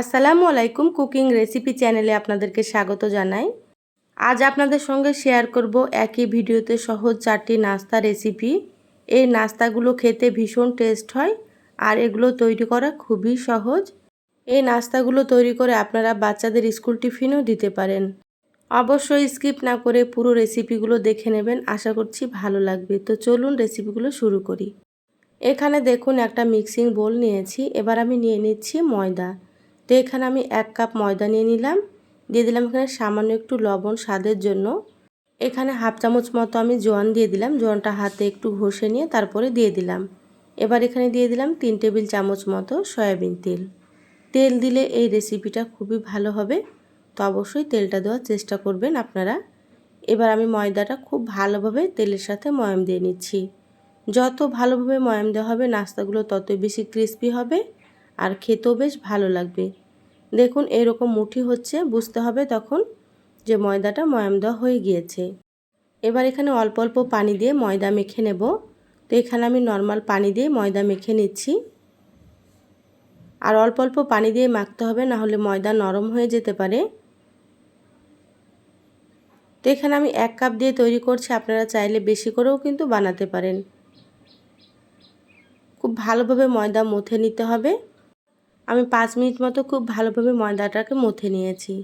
আসসালামু আলাইকুম cooking recipe চ্যানেলে আপনাদেরকে স্বাগত জানাই। আজ আপনাদের সঙ্গে শেয়ার করব একই ভিডিওতে সহজ চারটি নাস্তা রেসিপি। এই নাস্তাগুলো খেতে ভীষণ টেস্ট হয় আর এগুলো তৈরি করা খুবই সহজ। এই নাস্তাগুলো তৈরি করে আপনারা বাচ্চাদের স্কুল টিফিনও দিতে পারেন। অবশ্যই স্কিপ না করে পুরো রেসিপিগুলো দেখে নেবেন, আশা করছি ভালো লাগবে। তো চলুন রেসিপিগুলো শুরু করি। এখানে দেখুন একটা মিক্সিং বোল নিয়েছি, এবার আমি নিয়ে নিচ্ছি ময়দা। তো এখানে আমি এক কাপ ময়দা নিয়ে নিলাম। দিয়ে দিলাম এখানে সামান্য একটু লবণ স্বাদের জন্য। এখানে হাফ চামচ মতো আমি জোয়ান দিয়ে দিলাম। জোয়ানটা হাতে একটু ঘষে নিয়ে তারপরে দিয়ে দিলাম। এবার এখানে দিয়ে দিলাম তিন টেবিল চামচ মতো সয়াবিন তেল। তেল দিলে এই রেসিপিটা খুবই ভালো হবে। তো অবশ্যই তেলটা দেওয়ার চেষ্টা করবেন আপনারা। এবার আমি ময়দাটা খুব ভালোভাবে তেলের সাথে ময়াম দিয়ে নিচ্ছি। যত ভালোভাবে ময়াম দেওয়া হবে, নাস্তাগুলো ততই বেশি ক্রিস্পি হবে। আর খেতেও বেশ ভালো লাগবে। দেখুন, এরকম মুঠি হচ্ছে, বুঝতে হবে তখন যে ময়দাটা ময়াম দেওয়া হয়ে গিয়েছে। এবার এখানে অল্প অল্প পানি দিয়ে ময়দা মেখে নেব। তো এখানে আমি নর্মাল পানি দিয়ে ময়দা মেখে নিচ্ছি। আর অল্প অল্প পানি দিয়ে মাখতে হবে, না হলে ময়দা নরম হয়ে যেতে পারে। তো এখানে আমি এক কাপ দিয়ে তৈরি করছি, আপনারা চাইলে বেশি করেও কিন্তু বানাতে পারেন। খুব ভালোভাবে ময়দা মথে নিতে হবে। আমি পাঁচ মিনিট মতো খুব ভালোভাবে ময়দাটাকে মথে নিয়েছি।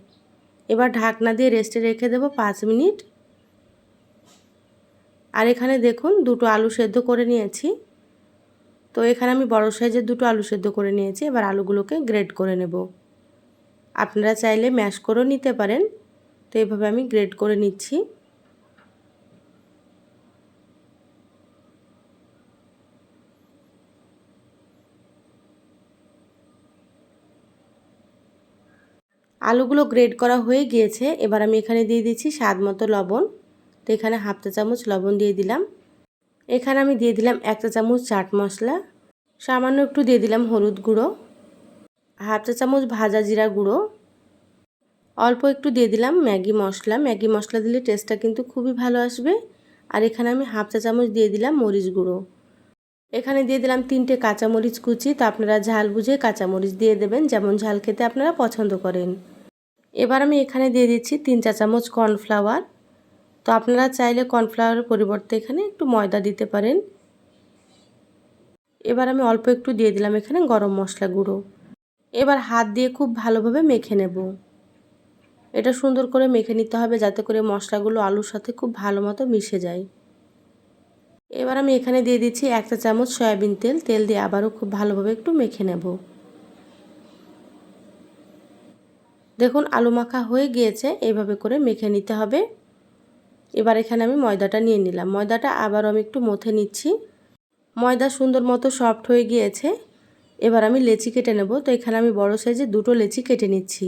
এবার ঢাকনা দিয়ে রেস্টে রেখে দেবো পাঁচ মিনিট। আর এখানে দেখুন দুটো আলু সেদ্ধ করে নিয়েছি। তো এখানে আমি বড় সাইজের দুটো আলু সেদ্ধ করে নিয়েছি। এবার আলুগুলোকে গ্রেড করে নেব। আপনারা চাইলে ম্যাশ করেও নিতে পারেন। তো এইভাবে আমি গ্রেড করে নিচ্ছি। আলুগুলো গ্রেড করা হয়ে গিয়েছে, এবার আমি এখানে দিয়ে দিচ্ছি স্বাদ মতো লবণ। তো এখানে হাফ চা চামচ লবণ দিয়ে দিলাম। এখানে আমি দিয়ে দিলাম এক চা চামচ চাট মশলা। সামান্য একটু দিয়ে দিলাম হলুদ গুঁড়ো। হাফ চা চামচ ভাজা জিরা গুঁড়ো। অল্প একটু দিয়ে দিলাম ম্যাগি মশলা। ম্যাগি মশলা দিলে টেস্টটা কিন্তু খুবই ভালো আসবে। আর এখানে আমি হাফ চা চামচ দিয়ে দিলাম মরিচ গুঁড়ো। এখানে দিয়ে দিলাম তিনটে কাঁচামরিচ কুচি। তো আপনারা ঝাল বুঝে কাঁচামরিচ দিয়ে দেবেন। যেমন ঝাল খেতে আপনারা পছন্দ করেন। এবার আমি এখানে দিয়ে দিচ্ছি তিন চা চামচ কর্নফ্লাওয়ার। তো আপনারা চাইলে কর্নফ্লাওয়ারের পরিবর্তে এখানে একটু ময়দা দিতে পারেন। এবার আমি অল্প একটু দিয়ে দিলাম এখানে গরম মশলা গুঁড়ো। এবার হাত দিয়ে খুব ভালোভাবে মেখে নেব। এটা সুন্দর করে মেখে নিতে হবে যাতে করে মশলাগুলো আলুর সাথে খুব ভালো মতো মিশে যায়। এবার আমি এখানে দিয়ে দিচ্ছি একটা চামচ সয়াবিন তেল। তেল দিয়ে আবারও খুব ভালোভাবে একটু মেখে নেব। দেখুন, আলু মাখা হয়ে গিয়েছে, এইভাবে করে মেখে নিতে হবে। এবার এখানে আমি ময়দাটা নিয়ে নিলাম। ময়দাটা আবারও আমি একটু মথে নিচ্ছি। ময়দা সুন্দর মতো সফট হয়ে গিয়েছে। এবার আমি লেচি কেটে নেব। তো এখানে আমি বড় সাইজে দুটো লেচি কেটে নিচ্ছি।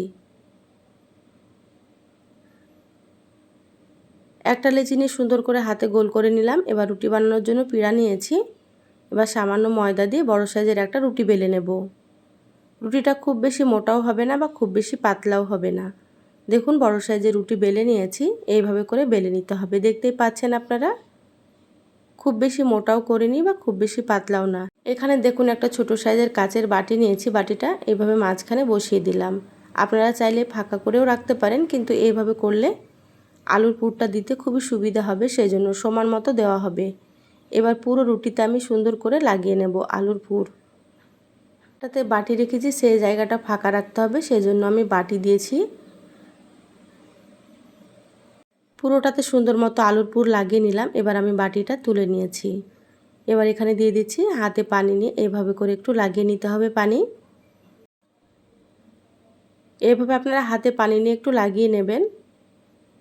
একটা লেচি নিয়ে সুন্দর করে হাতে গোল করে নিলাম। এবার রুটি বানানোর জন্য পিড়া নিয়েছি। এবার সামান্য ময়দা দিয়ে বড় সাইজের একটা রুটি বেলে নেব। রুটিটা খুব বেশি মোটাও হবে না বা খুব বেশি পাতলাও হবে না। দেখুন, বড় সাইজের রুটি বেলে নিয়েছি, এইভাবে করে বেলে নিতে হবে। দেখতেই পাচ্ছেন আপনারা? খুব বেশি মোটাও করিনি বা খুব বেশি পাতলাও না। এখানে দেখুন, একটা ছোট সাইজের কাচের বাটি নিয়েছি, বাটিটা এইভাবে মাঝখানে বসিয়ে দিলাম। আপনারা চাইলে ফাঁকা করেও রাখতে পারেন, কিন্তু এইভাবে করলে আলুর পুরটা দিতে খুবই সুবিধা হবে সেই জন্য সমান মতো দেওয়া হবে। এবার পুরো রুটিতে আমি সুন্দর করে লাগিয়ে নেব আলুর পুর। তাতে বাটি রেখেছি সেই জায়গাটা ফাঁকা রাখতে হবে সেই জন্য আমি বাটি দিয়েছি। পুরোটাতে সুন্দর মতো আলুর পুর লাগিয়ে নিলাম, এবার আমি বাটিটা তুলে নিয়েছি। এবার এখানে দিয়ে দিচ্ছি হাতে পানি নিয়ে, এভাবে করে একটু লাগিয়ে নিতে হবে পানি। এভাবে আপনারা হাতে পানি নিয়ে একটু লাগিয়ে নেবেন।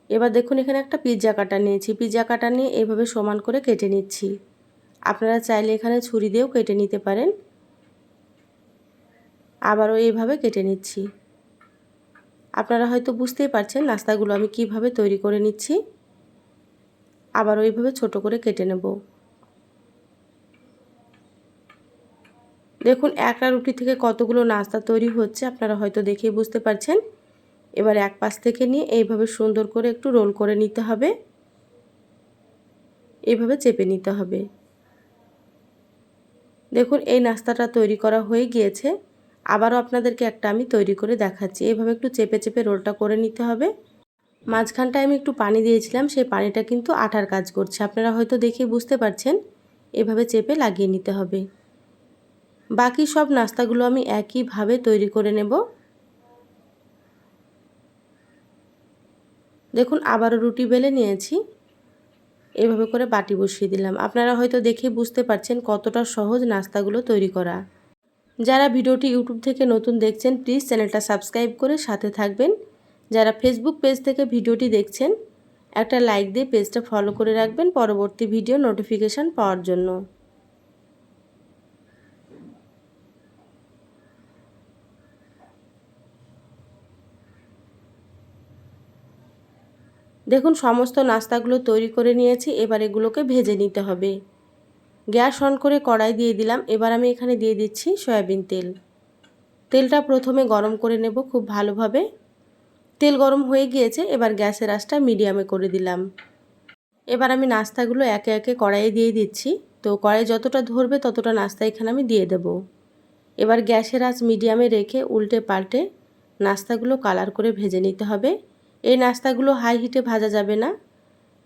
এবার দেখুন এখানে একটা পিৎজা কাটা নিয়েছি পিৎজা কাটা নিয়ে এভাবে সমান করে কেটে নিচ্ছি। আপনারা চাইলে এখানে ছুরি দিয়েও কেটে নিতে পারেন। আবারও এইভাবে কেটে নিচ্ছি। আপনারা হয়তো বুঝতেই পারছেন নাস্তাগুলো আমি কীভাবে তৈরি করে নিচ্ছি। আবার ওইভাবে ছোট করে কেটে নেব। দেখুন, একটা রুটি থেকে কতগুলো নাস্তা তৈরি হচ্ছে আপনারা হয়তো দেখেই বুঝতে পারছেন। এবার এক পাশ থেকে নিয়ে এইভাবে সুন্দর করে একটু রোল করে নিতে হবে। এইভাবে চেপে নিতে হবে। দেখুন, এই নাস্তাটা তৈরি করা হয়ে গিয়েছে। আবারও আপনাদেরকে একটা আমি তৈরি করে দেখাচ্ছি। এভাবে একটু চেপে চেপে রোলটা করে নিতে হবে। মাঝখানটায় আমি একটু পানি দিয়েছিলাম, সেই পানিটা কিন্তু আটার কাজ করছে। আপনারা হয়তো দেখে বুঝতে পারছেন, এভাবে চেপে লাগিয়ে নিতে হবে। বাকি সব নাস্তাগুলো আমি একইভাবে তৈরি করে নেব। দেখুন, আবারও রুটি বেলে নিয়েছি। এভাবে করে বাটি বসিয়ে দিলাম। আপনারা হয়তো দেখে বুঝতে পারছেন কতটা সহজ নাস্তাগুলো তৈরি করা। যারা ভিডিওটি ইউটিউব থেকে নতুন দেখছেন প্লিজ চ্যানেলটা সাবস্ক্রাইব করে সাথে থাকবেন। যারা ফেসবুক পেজ থেকে ভিডিওটি দেখছেন, একটা লাইক দিয়ে পেজটা ফলো করে রাখবেন পরবর্তী ভিডিও নোটিফিকেশান পাওয়ার জন্য। দেখুন, সমস্ত নাস্তাগুলো তৈরি করে নিয়েছি, এবার এগুলোকে ভেজে নিতে হবে। গ্যাস অন করে কড়াই দিয়ে দিলাম। এবার আমি এখানে দিয়ে দিচ্ছি সয়াবিন তেল। তেলটা প্রথমে গরম করে নেব খুব ভালোভাবে। তেল গরম হয়ে গিয়েছে, এবার গ্যাসের আঁচটা মিডিয়ামে করে দিলাম। এবার আমি নাস্তাগুলো একে একে কড়াইয়ে দিয়ে দিচ্ছি। তো কড়াই যতটা ধরবে ততটা নাস্তা এখানে আমি দিয়ে দেব। এবার গ্যাসের আঁচ মিডিয়ামে রেখে উল্টে পাল্টে নাস্তাগুলো কালার করে ভেজে নিতে হবে। এই নাস্তাগুলো হাই হিটে ভাজা যাবে না।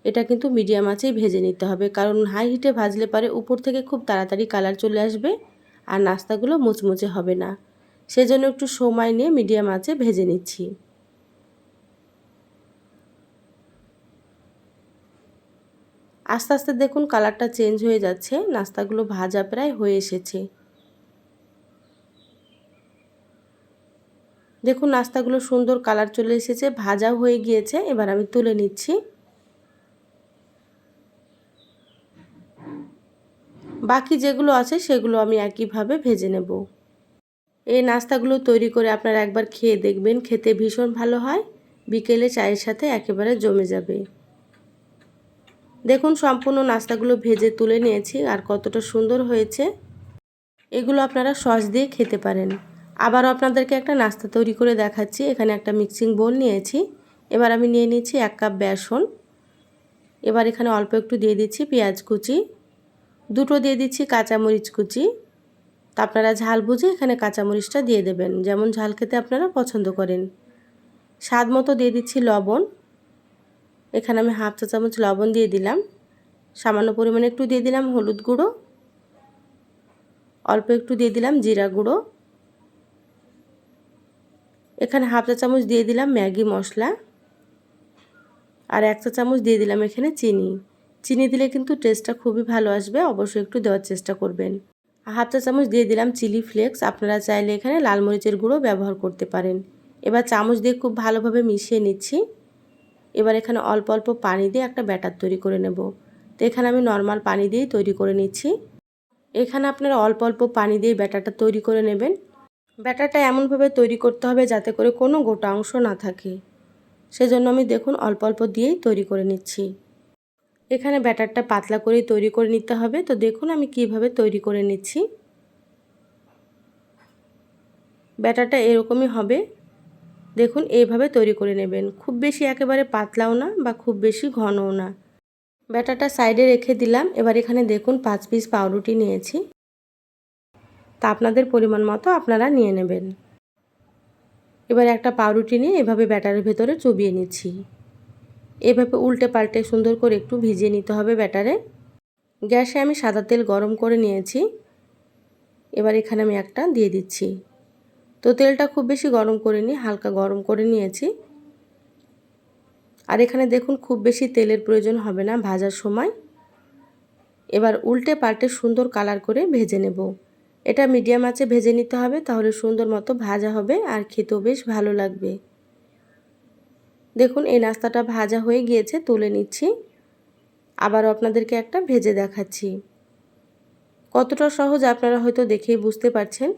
এটা কিন্তু মিডিয়াম আঁচেই ভেজে নিতে হবে। কারণ হাই হিটে ভাজলে পারে উপর থেকে খুব তাড়াতাড়ি কালার চলে আসবে আর নাস্তাগুলো মুচমুচে হবে না। সেজন্য একটু সময় নিয়ে মিডিয়াম আঁচে ভেজে নিচ্ছি। আস্তে আস্তে দেখুন কালারটা চেঞ্জ হয়ে যাচ্ছে, নাস্তাগুলো ভাজা প্রায় হয়ে এসেছে। দেখুন নাস্তাগুলো সুন্দর কালার চলে এসেছে, ভাজাও হয়ে গিয়েছে, এবার আমি তুলে নিচ্ছি। বাকি যেগুলো আছে সেগুলো আমি একইভাবে ভেজে নেব। এই নাস্তাগুলো তৈরি করে আপনারা একবার খেয়ে দেখবেন, খেতে ভীষণ ভালো হয়। বিকেলে চায়ের সাথে একেবারে জমে যাবে। দেখুন, সম্পূর্ণ নাস্তাগুলো ভেজে তুলে নিয়েছি আর কতটা সুন্দর হয়েছে। এগুলো আপনারা সস দিয়ে খেতে পারেন। আবারও আপনাদেরকে একটা নাস্তা তৈরি করে দেখাচ্ছি। এখানে একটা মিক্সিং বোল নিয়েছি। এবার আমি নিয়ে নিচ্ছি এক কাপ বেসন। এবার এখানে অল্প একটু দিয়ে দিচ্ছি পেঁয়াজ কুচি। দুটো দিয়ে দিচ্ছি কাঁচামরিচ কুচি। তা আপনারা ঝাল বুঝে এখানে কাঁচামরিচটা দিয়ে দেবেন। যেমন ঝাল খেতে আপনারা পছন্দ করেন। স্বাদ মতো দিয়ে দিচ্ছি লবণ। এখানে আমি হাফ চা চামচ লবণ দিয়ে দিলাম। সামান্য পরিমাণে একটু দিয়ে দিলাম হলুদ গুঁড়ো। অল্প একটু দিয়ে দিলাম জিরা গুঁড়ো। এখানে হাফ চা চামচ দিয়ে দিলাম ম্যাগি মশলা। আর এক চা চামচ দিয়ে দিলাম এখানে চিনি। চিনি দিলে কিন্তু টেস্টটা খুবই ভালো আসবে, অবশ্যই একটু দেওয়ার চেষ্টা করবেন। হাফ চা চামচ দিয়ে দিলাম চিলি ফ্লেক্স আপনারা চাইলে এখানে লাল মরিচের গুঁড়ো ব্যবহার করতে পারেন। এবার চামচ দিয়ে খুব ভালোভাবে মিশিয়ে নিচ্ছি। এবার এখানে অল্প অল্প পানি দিয়ে একটা ব্যাটার তৈরি করে নেব। তো এখানে আমি নর্মাল পানি দিয়েই তৈরি করে নিচ্ছি। এখানে আপনারা অল্প অল্প পানি দিয়ে ব্যাটারটা তৈরি করে নেবেন। ব্যাটারটা এমনভাবে তৈরি করতে হবে যাতে করে কোনো গোটা অংশ না থাকে। সেজন্য আমি দেখুন অল্প অল্প দিয়েই তৈরি করে নিচ্ছি। এখানে ব্যাটারটা পাতলা করেই তৈরি করে নিতে হবে। তো দেখুন আমি কীভাবে তৈরি করে নিচ্ছি। ব্যাটারটা এরকমই হবে। দেখুন এইভাবে তৈরি করে নেবেন। খুব বেশি একেবারে পাতলাও না বা খুব বেশি ঘনও না। ব্যাটারটা সাইডে রেখে দিলাম। এবার এখানে দেখুন পাঁচ পিস পাউরুটি নিয়েছি। তা আপনাদের পরিমাণ মতো আপনারা নিয়ে নেবেন। এবার একটা পাউরুটি নিয়ে এভাবে ব্যাটারের ভেতরে চুবিয়ে নিচ্ছি। এভাবে উল্টে পাল্টে সুন্দর করে একটু ভিজিয়ে নিতে হবে ব্যাটারে। গ্যাসে আমি সাদা তেল গরম করে নিয়েছি। এবার এখানে আমি একটা দিয়ে দিচ্ছি। তো তেলটা খুব বেশি গরম করে নিই হালকা গরম করে নিয়েছি। আর এখানে দেখুন, খুব বেশি তেলের প্রয়োজন হবে না ভাজার সময়। এবার উল্টে পাল্টে সুন্দর কালার করে ভেজে নেব। এটা মিডিয়াম আঁচে ভেজে নিতে হবে, তাহলে সুন্দর মতো ভাজা হবে আর খেতেও বেশ ভালো লাগবে। দেখুন, এই নাস্তাটা ভাজা হয়ে গিয়েছে, তুলে নিচ্ছি। আবারও আপনাদেরকে একটা ভেজে দেখাচ্ছি। কতটা সহজ আপনারা হয়তো দেখেই বুঝতে পারছেন।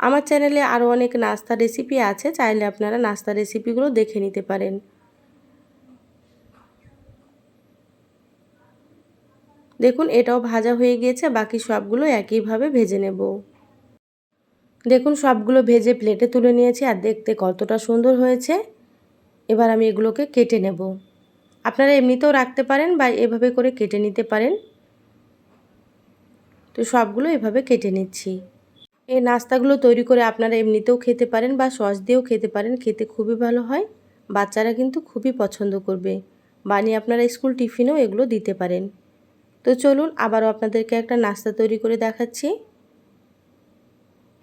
আমার চ্যানেলে আরও অনেক নাস্তা রেসিপি আছে, চাইলে আপনারা নাস্তা রেসিপিগুলো দেখে নিতে পারেন। দেখুন, এটাও ভাজা হয়ে গিয়েছে, বাকি সবগুলো একইভাবে ভেজে নেব। দেখুন, সবগুলো ভেজে প্লেটে তুলে নিয়েছি আর দেখতে কতটা সুন্দর হয়েছে। এবার আমি এগুলোকে কেটে নেব। আপনারা এমনিতেও রাখতে পারেন বা এভাবে করে কেটে নিতে পারেন। তো সবগুলো এভাবে কেটে নিচ্ছি। এই নাস্তাগুলো তৈরি করে আপনারা এমনিতেও খেতে পারেন বা সস দিয়েও খেতে পারেন, খেতে খুবই ভালো হয়। বাচ্চারা কিন্তু খুবই পছন্দ করবে। বানিয়ে আপনারা স্কুল টিফিনেও এগুলো দিতে পারেন। তো চলুন, আবারও আপনাদেরকে একটা নাস্তা তৈরি করে দেখাচ্ছি।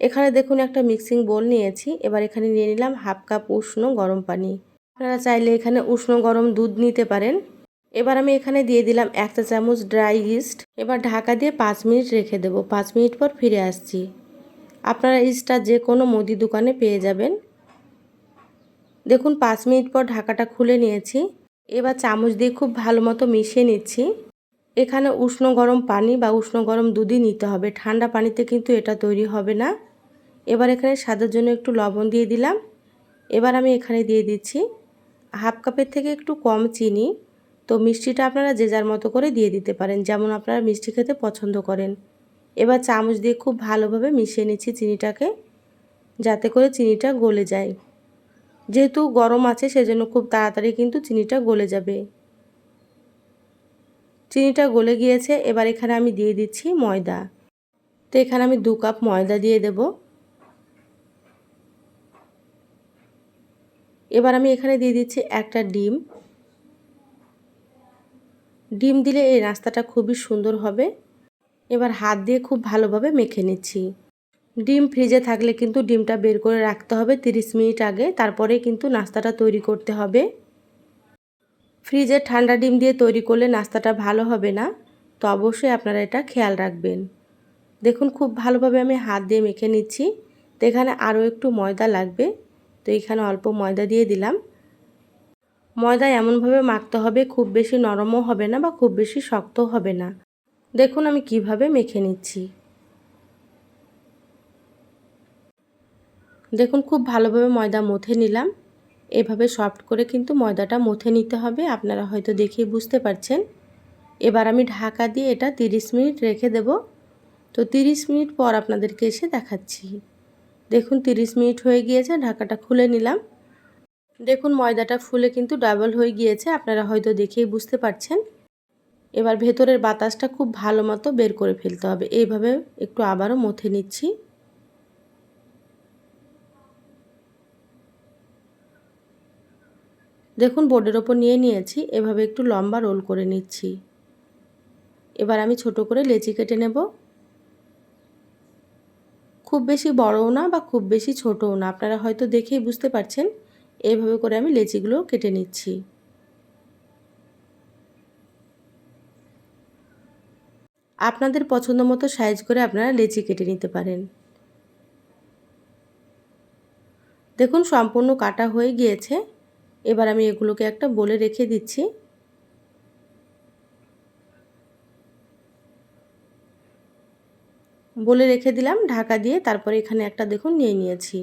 এখানে দেখুন একটা মিক্সিং বোল নিয়েছি। এবার এখানে নিয়ে নিলাম হাফ কাপ উষ্ণ গরম পানি। আপনারা চাইলে এখানে উষ্ণ গরম দুধ নিতে পারেন। এবার আমি এখানে দিয়ে দিলাম এক চা চামচ ড্রাই ইস্ট এবার ঢাকা দিয়ে পাঁচ মিনিট রেখে দেবো। পাঁচ মিনিট পর ফিরে আসছি। আপনারা ইস্টটা যে কোনো মুদি দোকানে পেয়ে যাবেন। দেখুন পাঁচ মিনিট পর ঢাকাটা খুলে নিয়েছি। এবার চামচ দিয়ে খুব ভালো মতো মিশিয়ে নিচ্ছি। এখানে উষ্ণ গরম পানি বা উষ্ণ গরম দুধই নিতে হবে। ঠান্ডা পানিতে কিন্তু এটা তৈরি হবে না। এবার এখানে স্বাদের জন্য একটু লবণ দিয়ে দিলাম। এবার আমি এখানে দিয়ে দিচ্ছি হাফ কাপের থেকে একটু কম চিনি। তো মিষ্টিটা আপনারা যে যার মতো করে দিয়ে দিতে পারেন, যেমন আপনারা মিষ্টি খেতে পছন্দ করেন। এবার চামচ দিয়ে খুব ভালোভাবে মিশিয়ে নিচ্ছি চিনিটাকে, যাতে করে চিনিটা গলে যায়। যেহেতু গরম আছে, সেজন্য খুব তাড়াতাড়ি কিন্তু চিনিটা গলে যাবে। চিনিটা গলে গিয়েছে, এবার এখানে আমি দিয়ে দিচ্ছি ময়দা। তো এখানে আমি দু কাপ ময়দা দিয়ে দেব। এবার আমি এখানে দিয়ে দিচ্ছি একটা ডিম। ডিম দিলে এই নাস্তাটা খুবই সুন্দর হবে। এবার হাত দিয়ে খুব ভালোভাবে মেখে নিচ্ছি। ডিম ফ্রিজে থাকলে কিন্তু ডিমটা বের করে রাখতে হবে 30 মিনিট আগে, তারপরে কিন্তু নাস্তাটা তৈরি করতে হবে। ফ্রিজে ঠান্ডা ডিম দিয়ে তৈরি করলে নাস্তাটা ভালো হবে না, তো অবশ্যই আপনারা এটা খেয়াল রাখবেন। দেখুন, খুব ভালোভাবে আমি হাত দিয়ে মেখে নিচ্ছি। তো এখানে আরও একটু ময়দা লাগবে। তো এখানে অল্প ময়দা দিয়ে দিলাম। ময়দা এমনভাবে মাখতে হবে, খুব বেশি নরমও হবে না বা খুব বেশি শক্তও হবে না। দেখুন আমি কীভাবে মেখে নিচ্ছি। দেখুন খুব ভালোভাবে ময়দা মথে নিলাম। এভাবে সফট করে কিন্তু ময়দাটা মথে নিতে হবে, আপনারা হয়তো দেখেই বুঝতে পারছেন। এবার আমি ঢাকা দিয়ে এটা 30 মিনিট রেখে দেব। তো 30 মিনিট পর আপনাদেরকে এসে দেখাচ্ছি। দেখুন 30 মিনিট হয়ে গিয়েছে, ঢাকাটা খুলে নিলাম। দেখুন, ময়দাটা ফুলে কিন্তু ডাবল হয়ে গিয়েছে, আপনারা হয়তো দেখেই বুঝতে পারছেন। এবার ভেতরের বাতাসটা খুব ভালো মতো বের করে ফেলতে হবে। এইভাবে একটু আবারও মথে নিচ্ছি। দেখুন বোর্ডের ওপর নিয়ে নিয়েছি, এভাবে একটু লম্বা রোল করে নিচ্ছি। এবার আমি ছোট করে লেচি কেটে নেব। খুব বেশি বড়ও না বা খুব বেশি ছোটও না। আপনারা হয়তো দেখেই বুঝতে পারছেন। এইভাবে করে আমি লেচিগুলো কেটে নিচ্ছি। আপনাদের পছন্দ মতো সাইজ করে আপনারা লেচি কেটে নিতে পারেন। দেখুন, সম্পূর্ণ কাটা হয়ে গিয়েছে। এবার আমি এগুলোকে একটা বলে রেখে দিচ্ছি। বলে রেখে দিলাম, ঢাকা দিয়ে তারপরে এখানে একটা দেখুন নিয়ে নিয়েছি।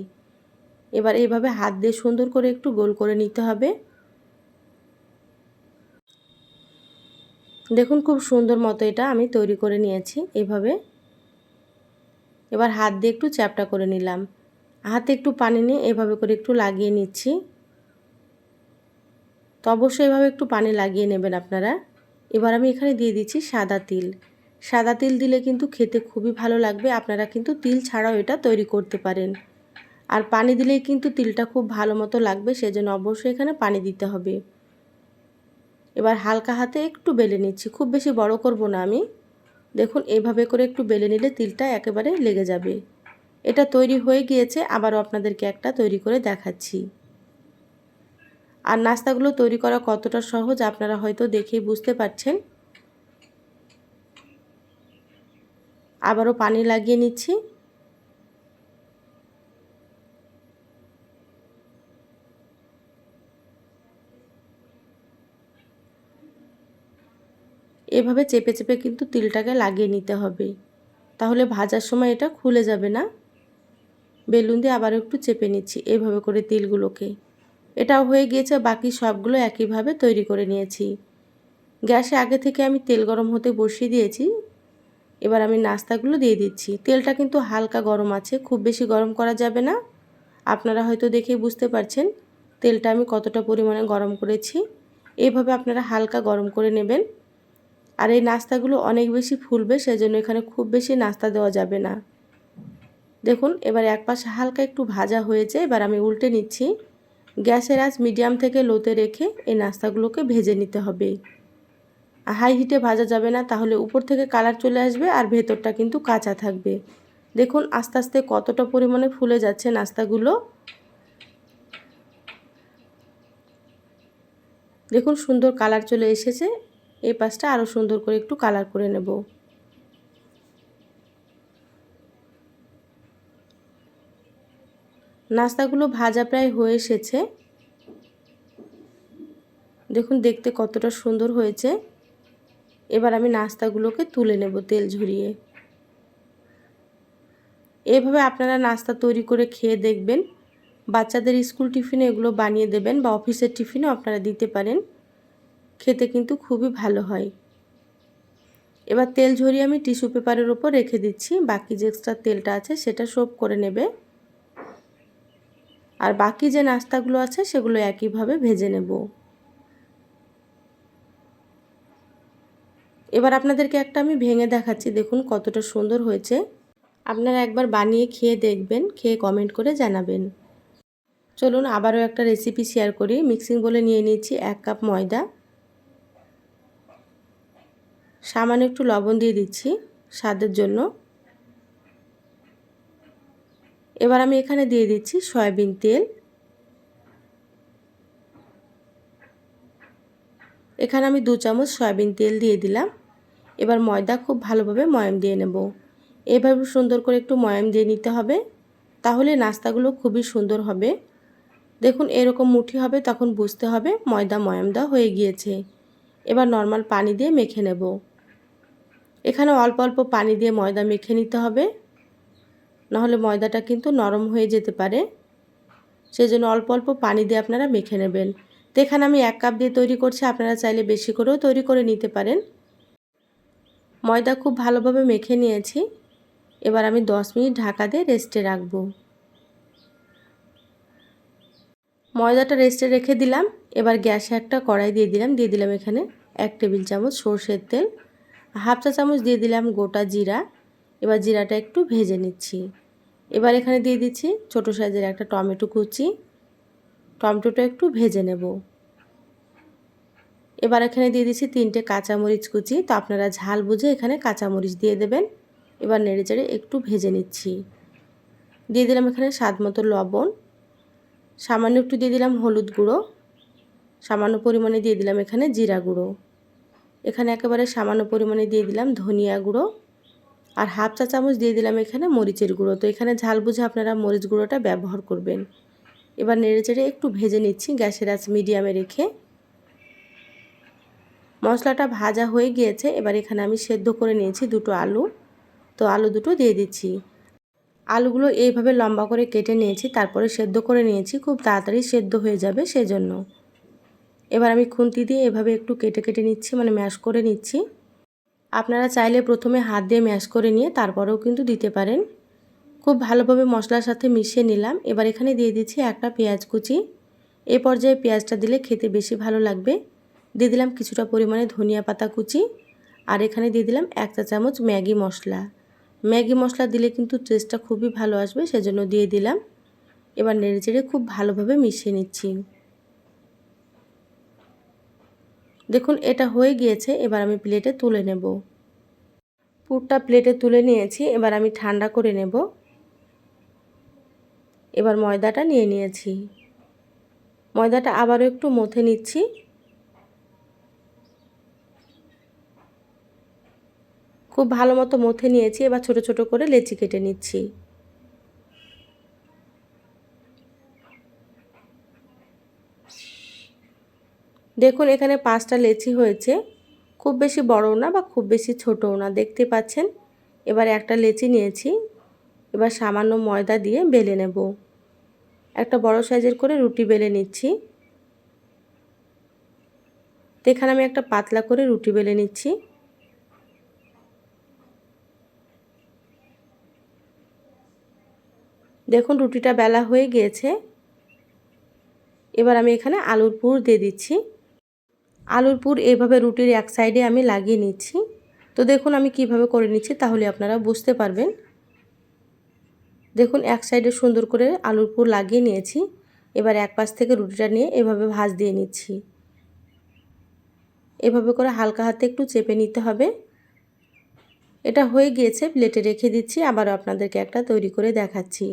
এবার এইভাবে হাত দিয়ে সুন্দর করে একটু গোল করে নিতে হবে। দেখুন খুব সুন্দর মতো এটা আমি তৈরি করে নিয়েছি এভাবে। এবার হাত দিয়ে একটু চ্যাপটা করে নিলাম। হাতে একটু পানি নিয়ে এভাবে করে একটু লাগিয়ে নিচ্ছি। তো অবশ্যই এভাবে একটু পানি লাগিয়ে নেবেন আপনারা। এবার আমি এখানে দিয়ে দিচ্ছি সাদা তিল। সাদা তিল দিলে কিন্তু খেতে খুবই ভালো লাগবে, আপনারা কিন্তু তিল ছাড়াও এটা তৈরি করতে পারেন। আর পানি দিলেই কিন্তু তিলটা খুব ভালো মতো লাগবে, সেজন্য অবশ্যই এখানে পানি দিতে হবে। এবার হালকা হাতে একটু বেলে নিচ্ছি, খুব বেশি বড় করব না আমি। দেখুন এভাবে করে একটু বেলে নিলে তিলটা একেবারে লেগে যাবে। এটা তৈরি হয়ে গিয়েছে, আবারও আপনাদেরকে একটা তৈরি করে দেখাচ্ছি। আর নাস্তাগুলো তৈরি করা কতটা সহজ আপনারা হয়তো দেখেই বুঝতে পারছেন। আবারও পানি লাগিয়ে নিচ্ছি। এভাবে চেপে চেপে কিন্তু তিলটাকে লাগিয়ে নিতে হবে। তাহলে ভাজার সময় এটা খুলে যাবে না। বেলুন দিয়ে আবার একটু চেপে নিচ্ছি এইভাবে করে তিলগুলোকে। এটাও হয়ে গিয়েছে, বাকি সবগুলো একইভাবে তৈরি করে নিয়েছি। গ্যাসে আগে থেকে আমি তেল গরম হতে বসিয়ে দিয়েছি। এবার আমি নাস্তাগুলো দিয়ে দিচ্ছি। তেলটা কিন্তু হালকা গরম আছে, খুব বেশি গরম করা যাবে না। আপনারা হয়তো দেখেই বুঝতে পারছেন তেলটা আমি কতটা পরিমাণে গরম করেছি। এইভাবে আপনারা হালকা গরম করে নেবেন। আর এই নাস্তাগুলো অনেক বেশি ফুলবে, সেজন্য এখানে খুব বেশি নাস্তা দেওয়া যাবে না। দেখুন, এবার এক পাশে হালকা একটু ভাজা হয়েছে এবার আমি উল্টে নিচ্ছি। গ্যাসের আঁচ মিডিয়াম থেকে লোতে রেখে এই নাস্তাগুলোকে ভেজে নিতে হবে। হাই হিটে ভাজা যাবে না, তাহলে উপর থেকে কালার চলে আসবে আর ভেতরটা কিন্তু কাঁচা থাকবে। দেখুন আস্তে আস্তে কতটা পরিমাণে ফুলে যাচ্ছে নাস্তাগুলো। দেখুন সুন্দর কালার চলে এসেছে, এই পাশটা আরও সুন্দর করে একটু কালার করে নেব। নাস্তাগুলো ভাজা প্রায় হয়ে এসেছে। দেখুন দেখতে কতটা সুন্দর হয়েছে। এবার আমি নাস্তাগুলোকে তুলে নেব তেল ঝরিয়ে। এভাবে আপনারা নাস্তা তৈরি করে খেয়ে দেখবেন। বাচ্চাদের স্কুল টিফিনে এগুলো বানিয়ে দেবেন বা অফিসের টিফিনেও আপনারা দিতে পারেন। খেতে কিন্তু খুবই ভালো হয়। এবার তেল ঝরিয়ে আমি টিস্যু পেপারের ওপর রেখে দিচ্ছি। বাকি যে এক্সট্রা তেলটা আছে সেটা সোপ করে নেবে। আর বাকি যে নাস্তাগুলো আছে সেগুলো একইভাবে ভেজে নেব। এবার আপনাদেরকে একটা আমি ভেঙে দেখাচ্ছি। দেখুন কতটা সুন্দর হয়েছে। আপনারা একবার বানিয়ে খেয়ে দেখবেন, খেয়ে কমেন্ট করে জানাবেন। চলুন আবারও একটা রেসিপি শেয়ার করি। মিক্সিং বলে নিয়ে নিচ্ছি এক কাপ ময়দা। সামান্য একটু লবণ দিয়ে দিচ্ছি স্বাদের জন্য। এবার আমি এখানে দিয়ে দিচ্ছি সয়াবিন তেল। এখানে আমি দু চামচ সয়াবিন তেল দিয়ে দিলাম। এবার ময়দা খুব ভালোভাবে ময়াম দিয়ে নেব। এভাবে সুন্দর করে একটু ময়াম দিয়ে নিতে হবে। তাহলে নাস্তাগুলো খুবই সুন্দর হবে। দেখুন, এরকম মুঠি হবে, তখন বুঝতে হবে ময়দা ময়াম দেওয়া হয়ে গিয়েছে। এবার নর্মাল পানি দিয়ে মেখে নেব। এখানে অল্প অল্প পানি দিয়ে ময়দা মেখে নিতে হবে। নাহলে ময়দাটা কিন্তু নরম হয়ে যেতে পারে। সেজন্য অল্প অল্প পানি দিয়ে আপনারা মেখে নেবেন। তো এখানে আমি এক কাপ দিয়ে তৈরি করছি, আপনারা চাইলে বেশি করেও তৈরি করে নিতে পারেন। ময়দা খুব ভালোভাবে মেখে নিয়েছি। এবার আমি দশ মিনিট ঢাকা দিয়ে রেস্টে রাখব। ময়দাটা রেস্টে রেখে দিলাম। এবার গ্যাসে একটা কড়াই দিয়ে দিলাম। দিয়ে দিলাম এখানে এক টেবিল চামচ সর্ষের তেল। হাফ চা চামচ দিয়ে দিলাম গোটা জিরা। এবার জিরাটা একটু ভেজে নিচ্ছি। এবার এখানে দিয়ে দিচ্ছি ছোটো সাইজের একটা টমেটো কুচি। টমেটোটা একটু ভেজে নেব। এবার এখানে দিয়ে দিচ্ছি তিনটে কাঁচামরিচ কুচি। তো আপনারা ঝাল বুঝে এখানে কাঁচামরিচ দিয়ে দেবেন। এবার নেড়ে চেড়ে একটু ভেজে নিচ্ছি। দিয়ে দিলাম এখানে স্বাদ মতো লবণ। সামান্য একটু দিয়ে দিলাম হলুদ গুঁড়ো। সামান্য পরিমাণে দিয়ে দিলাম এখানে জিরা গুঁড়ো। এখানে একেবারে সামান্য পরিমাণে দিয়ে দিলাম ধনিয়া গুঁড়ো। আর হাফ চা চামচ দিয়ে দিলাম এখানে মরিচের গুঁড়ো। তো এখানে ঝাল বুঝে আপনারা মরিচ গুঁড়োটা ব্যবহার করবেন। এবার নেড়ে চেড়ে একটু ভেজে নিচ্ছি গ্যাসের আঁচ মিডিয়ামে রেখে। মশলাটা ভাজা হয়ে গিয়েছে, এবার এখানে আমি সেদ্ধ করে নিয়েছি দুটো আলু। তো আলু দুটো দিয়ে দিচ্ছি। আলুগুলো এইভাবে লম্বা করে কেটে নিয়েছি, তারপরে সেদ্ধ করে নিয়েছি, খুব তাড়াতাড়ি সেদ্ধ হয়ে যাবে সেজন্য। এবার আমি খুন্তি দিয়ে এভাবে একটু কেটে কেটে নিচ্ছি মানে ম্যাশ করে নিচ্ছি। আপনারা চাইলে প্রথমে হাত দিয়ে ম্যাশ করে নিয়ে তারপরেও কিন্তু দিতে পারেন। খুব ভালোভাবে মশলার সাথে মিশিয়ে নিলাম। এবার এখানে দিয়ে দিচ্ছি একটা পেঁয়াজ কুচি। এ পর্যায়ে পেঁয়াজটা দিলে খেতে বেশি ভালো লাগবে। দিয়ে দিলাম কিছুটা পরিমাণে ধনিয়া পাতা কুচি। আর এখানে দিয়ে দিলাম এক চা চামচ ম্যাগি মশলা। ম্যাগি মশলা দিলে কিন্তু টেস্টটা খুবই ভালো আসবে, সেজন্য দিয়ে দিলাম। এবার নেড়ে চেড়ে খুব ভালোভাবে মিশিয়ে নিচ্ছি। দেখুন, এটা হয়ে গিয়েছে, এবার আমি প্লেটে তুলে নেব। পুরটা প্লেটে তুলে নিয়েছি, এবার আমি ঠান্ডা করে নেব। এবার ময়দাটা নিয়ে নিয়েছি। ময়দাটা আবারও একটু মথে নিচ্ছি। খুব ভালো মতো মথে নিয়েছি, এবার ছোট ছোট করে লেচি কেটে নিচ্ছি। দেখুন, এখানে পাঁচটা লেচি হয়েছে। খুব বেশি বড়ও না বা খুব বেশি ছোটও না, দেখতে পাচ্ছেন? এবার একটা লেচি নিয়েছি, এবার সামান্য ময়দা দিয়ে বেলে নেব। একটা বড় সাইজের করে রুটি বেলে নিচ্ছি। এখানে আমি একটা পাতলা করে রুটি বেলে নিচ্ছি। দেখুন, রুটিটা বেলা হয়ে গিয়েছে। এবার আমি এখানে আলুর পুর দিয়ে দিচ্ছি। আলুর পুর এভাবে রুটির এক সাইডে আমি লাগিয়ে নিচ্ছি। তো দেখুন, আমি কীভাবে করে নিচ্ছি তাহলে আপনারা বুঝতে পারবেন। দেখুন, এক সাইডে সুন্দর করে আলুর পুর লাগিয়ে নিয়েছি। এবার এক পাশ থেকে রুটিটা নিয়ে এভাবে ভাজ দিয়ে নিচ্ছি। এভাবে করে হালকা হাতে একটু চেপে নিতে হবে। এটা হয়ে গিয়েছে, প্লেটে রেখে দিচ্ছি। আবারও আপনাদেরকে একটা তৈরি করে দেখাচ্ছি।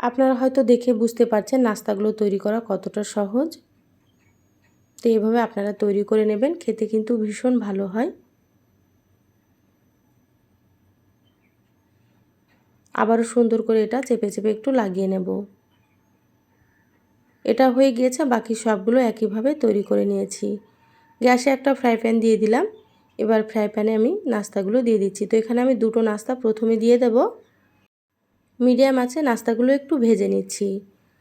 আপনারা হয়তো দেখে বুঝতে পারছেন নাস্তাগুলো তৈরি করা কতটা সহজ। তো এইভাবে আপনারা তৈরি করে নেবেন, খেতে কিন্তু ভীষণ ভালো হয়। আবারও সুন্দর করে এটা চেপে চেপে একটু লাগিয়ে নেব। এটা হয়ে গিয়েছে, বাকি সবগুলো একইভাবে তৈরি করে নিয়েছি। গ্যাসে একটা ফ্রাই প্যান দিয়ে দিলাম। এবার ফ্রাই প্যানে আমি নাস্তাগুলো দিয়ে দিচ্ছি। তো এখানে আমি দুটো নাস্তা প্রথমে দিয়ে দেব। মিডিয়াম আছে, নাস্তাগুলো একটু ভেজে নিচ্ছি।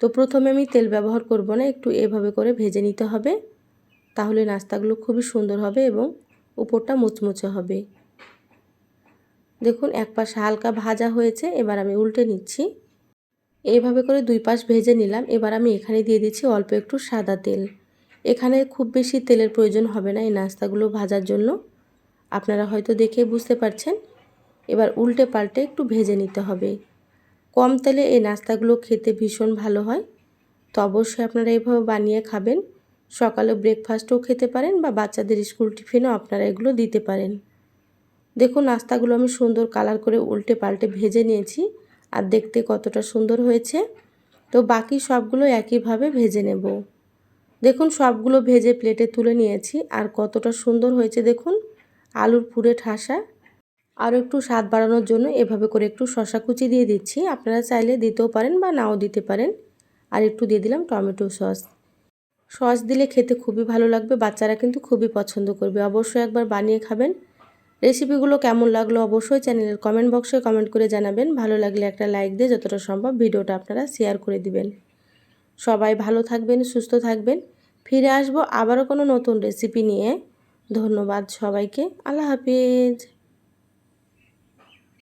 তো প্রথমে আমি তেল ব্যবহার করব না, একটু এভাবে করে ভেজে নিতে হবে। তাহলে নাস্তাগুলো খুবই সুন্দর হবে এবং উপরটা মুচমুচে হবে। দেখুন, এক পাশ হালকা ভাজা হয়েছে, এবার আমি উল্টে নিচ্ছি। এইভাবে করে দুই পাশ ভেজে নিলাম, এবার আমি এখানে দিয়ে দিচ্ছি অল্প একটু সাদা তেল। এখানে খুব বেশি তেলের প্রয়োজন হবে না এই নাস্তাগুলো ভাজার জন্য। আপনারা হয়তো দেখে বুঝতে পারছেন। এবার উল্টে পাল্টে একটু ভেজে নিতে হবে। কম তেলে এই নাস্তাগুলো খেতে ভীষণ ভালো হয়। তো অবশ্যই আপনারা এইভাবে বানিয়ে খাবেন। সকালে ব্রেকফাস্টও খেতে পারেন বা বাচ্চাদের স্কুল টিফিনও আপনারা এগুলো দিতে পারেন। দেখুন, নাস্তাগুলো আমি সুন্দর কালার করে উল্টে পাল্টে ভেজে নিয়েছি আর দেখতে কতটা সুন্দর হয়েছে। তো বাকি সবগুলো একইভাবে ভেজে নেব। দেখুন, সবগুলো ভেজে প্লেটে তুলে নিয়েছি আর কতটা সুন্দর হয়েছে দেখুন। আলুর পুরে ঠাসা। আরও একটু স্বাদ বাড়ানোর জন্য এভাবে করে একটু শশা কুচি দিয়ে দিচ্ছি। আপনারা চাইলে দিতেও পারেন বা নাও দিতে পারেন। আর একটু দিয়ে দিলাম টমেটো সস। সস দিলে খেতে খুবই ভালো লাগবে, বাচ্চারা কিন্তু খুবই পছন্দ করবে। অবশ্যই একবার বানিয়ে খাবেন। রেসিপিগুলো কেমন লাগল অবশ্যই চ্যানেলের কমেন্ট বক্সে কমেন্ট করে জানাবেন। ভালো লাগলে একটা লাইক দিয়ে যতটা সম্ভব ভিডিওটা আপনারা শেয়ার করে দিবেন। সবাই ভালো থাকবেন, সুস্থ থাকবেন। ফিরে আসব আবারও কোনো নতুন রেসিপি নিয়ে। ধন্যবাদ সবাইকে। আল্লাহ হাফিজ।